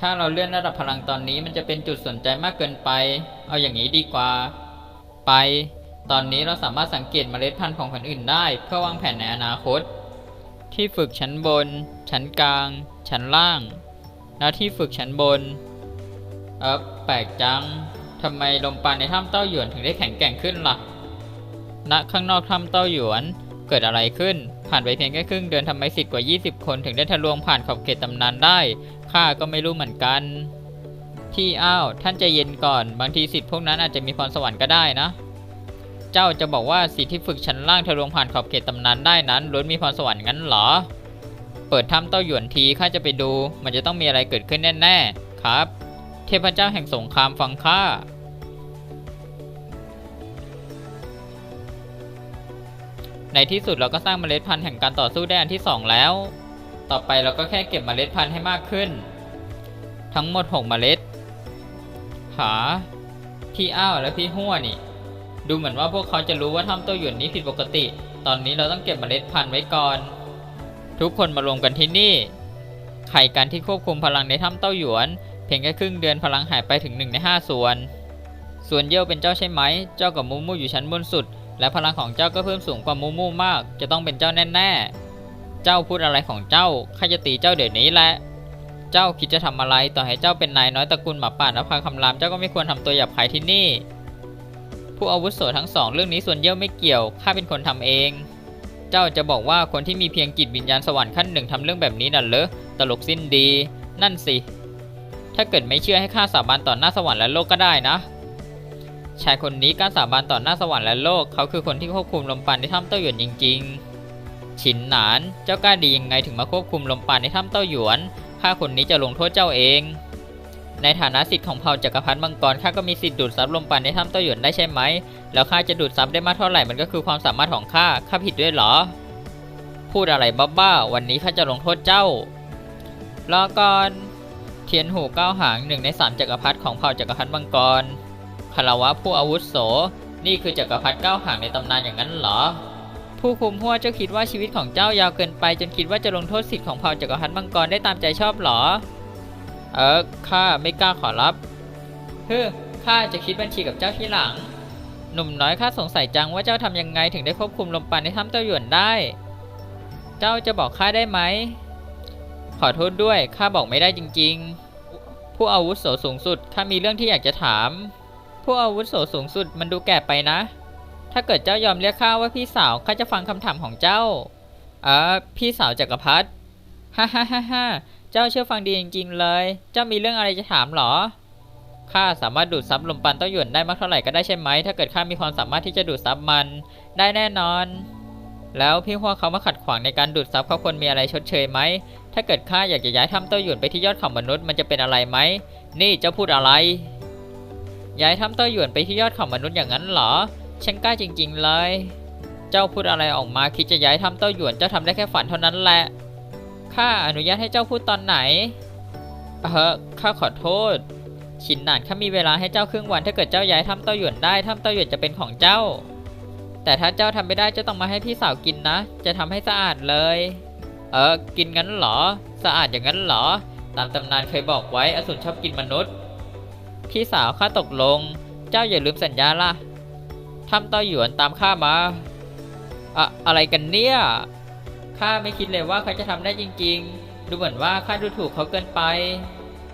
ถ้าเราเลื่อนระดับพลังตอนนี้มันจะเป็นจุดสนใจมากเกินไป เอาอย่างนี้ดีกว่า ไป ตอนนี้เราสามารถสังเกตเมล็ดพันธุ์ของคนอื่นได้ เพื่อวางแผนในอนาคต ที่ฝึกชั้นบน ชั้นกลาง ชั้นล่างแล้วที่ฝึกชั้นบน เออแปลกจังทำไมลมปานในถ้ำเต้าหยวนถึงได้แข็งแกร่งขึ้นล่ะ ณ ข้างนอกถ้ำเต้าหยวน เกิดอะไรขึ้น ผ่านไปเพียงแค่ครึ่งเดือนทำไมสิทธิ์กว่า 20 คนถึงได้ทะลวงผ่านขอบเขตตำนานได้ ข้าก็ไม่รู้เหมือนกัน ที่อ้าว ท่านใจเย็นก่อน บางทีสิทธิ์พวกนั้นอาจจะมีพรสวรรค์ก็ได้นะ เจ้าจะบอกว่าสิทธิ์ที่ฝึกชั้นล่างทะลวงผ่านขอบเขตตำนานได้นั้นล้วนมีพรสวรรค์งั้นเหรอ เปิดถ้ำเต้าหยวนทีข้าจะไปดู มันจะต้องมีอะไรเกิดขึ้นแน่ๆ ครับ เทพเจ้าแห่งสงครามฟังข้า ในที่สุดเราก็สร้างเมล็ดพันธุ์แห่งการต่อสู้ได้อันที่ 2 แล้ว ต่อไปเราก็แค่เก็บเมล็ดพันธุ์ให้มากขึ้น ทั้งหมด 6 เมล็ดหาพี่อ้าวและพี่หัวนี่ ดูเหมือนว่าพวกเขาจะรู้ว่าถ้ำเต้าหยวนนี้ผิดปกติ ตอนนี้เราต้องเก็บเมล็ดพันธุ์ไว้ก่อน ทุกคนมารวมกันที่นี่ ไข่การที่ควบคุมพลังในถ้ำเต้าหยวน เพียงแค่ครึ่งเดือนพลังหายไปถึง1ใน5ส่วน ส่วนเย่ยวเป็นเจ้าใช่ไหม เจ้ากับมูมูอยู่ชั้นบนสุด และพลังของเจ้าก็เพิ่มสูงกว่ามูมูมาก จะต้องเป็นเจ้าแน่ๆ เจ้าพูดอะไรของเจ้าข้าจะตีเจ้าเดี๋ยวนี้แหละ เจ้าคิดจะทำอะไรต่อให้เจ้าเป็นนายน้อยตระกูลหมาป่าและพาคำรามเจ้าก็ไม่ควรทำตัวหยาบคายที่นี่ ผู้อาวุโสทั้งสองเรื่องนี้ส่วนเย่ยวไม่เกี่ยวข้าเป็นคนทำเอง เจ้าจะบอกว่าคนที่มีเพียงจิตวิญญาณสวรรค์ขั้นหนึ่งทำเรื่องแบบนี้น่ะเหรอตลกสิ้นดี นั่นสิ ถ้าเกิดไม่เชื่อให้ข้าสาบานต่อหน้าสวรรค์และโลกก็ได้นะ ชายคนนี้กล้าสาบานต่อหน้าสวรรค์และโลก เขาคือคนที่ควบคุมลมปานในถ้ำเต้าหยวนจริง ๆ ฉินหนาน เจ้ากล้าดียังไงถึงมาควบคุมลมปานในถ้ำเต้าหยวน ข้าคนนี้จะลงโทษเจ้าเอง ในฐานะสิทธิ์ของเผ่าจักรพรรดิมังกร ข้าก็มีสิทธิ์ดูดซับลมปานในถ้ำเต้าหยวนได้ใช่ไหม แล้วข้าจะดูดซับได้มากเท่าไหร่ มันก็คือความสามารถของข้า ข้าผิดด้วยเหรอ พูดอะไรบ้าๆ วันนี้ข้าจะลงโทษเจ้ารอก่อน เทียนหูเก้าหางหนึ่งในสามจักรพรรดิของเผ่าจักรพรรดิมังกร คารวะผู้อาวุโส นี่คือจักรพรรดิเก้าหางในตำนานอย่างนั้นเหรอ ผู้คุมหัวเจ้าคิดว่าชีวิตของเจ้ายาวเกินไป จนคิดว่าจะลงโทษสิทธิ์ของเผ่าจักรพรรดิมังกรได้ตามใจชอบเหรอ เออข้าไม่กล้าขอรับเฮ้อข้าจะคิดบัญชีกับเจ้าที่หลัง หนุ่มน้อยข้าสงสัยจังว่าเจ้าทำยังไงถึงได้ควบคุมลมปานในถ้ำเต้าหยวนได้ เจ้าจะบอกข้าได้ไหม ขอโทษด้วยข้าบอกไม่ได้จริง ๆ ผู้อาวุโสสูงสุดข้ามีเรื่องที่อยากจะถาม ผู้อาวุโสสูงสุดมันดูแก่ไปนะ ถ้าเกิดเจ้ายอมเรียกข้าว่าพี่สาวข้าจะฟังคำถามของเจ้าเออพี่สาวจักรพรรดิฮ่าฮ่าฮ่าฮ่าเจ้าเชื่อฟังดีจริงๆเลย เจ้ามีเรื่องอะไรจะถามเหรอข้าสามารถดูดซับลมปันเต้าหยวนได้มากเท่าไหร่ก็ได้ใช่ไหม ถ้าเกิดข้ามีความสามารถที่จะดูดซับมันได้แน่นอน แล้วพี่หัวเขามาขัดขวางในการดูดซับเขาควรมีอะไรชดเชยไหม ถ้าเกิดข้าอยากจะย้ายถ้ำเต้าหยวนไปที่ยอดเขามนุษย์มันจะเป็นอะไรไหม นี่เจ้าพูดอะไร ย้ายถ้ำเต้าหยวนไปที่ยอดเขามนุษย์อย่างนั้นเหรอ ฉันกล้าจริง ๆ เลย เจ้าพูดอะไรออกมาคิดจะย้ายถ้ำเต้าหยวนเจ้าทำได้แค่ฝันเท่านั้นแหละ ข้าอนุญาตให้เจ้าพูดตอนไหน เออข้าขอโทษ ชินหนานข้ามีเวลาให้เจ้าครึ่งวันถ้าเกิดเจ้าย้ายถ้ำเต้าหยวนได้ถ้ำเต้าหยวนจะเป็นของเจ้า แต่ถ้าเจ้าทำไม่ได้เจ้าต้องมาให้พี่สาวกินนะ จะทำให้สะอาดเลย เออ กินงั้นเหรอ สะอาดอย่างนั้นเหรอ ตามตำนานเคยบอกไว้อสูรชอบกินมนุษย์ พี่สาวข้าตกลง เจ้าอย่าลืมสัญญาล่ะทำต้อหยวนตามข้ามาอะอะไรกันเนี่ย ข้าไม่คิดเลยว่าเขาจะทำได้จริง ๆ ดูเหมือนว่าข้าดูถูกเขาเกินไป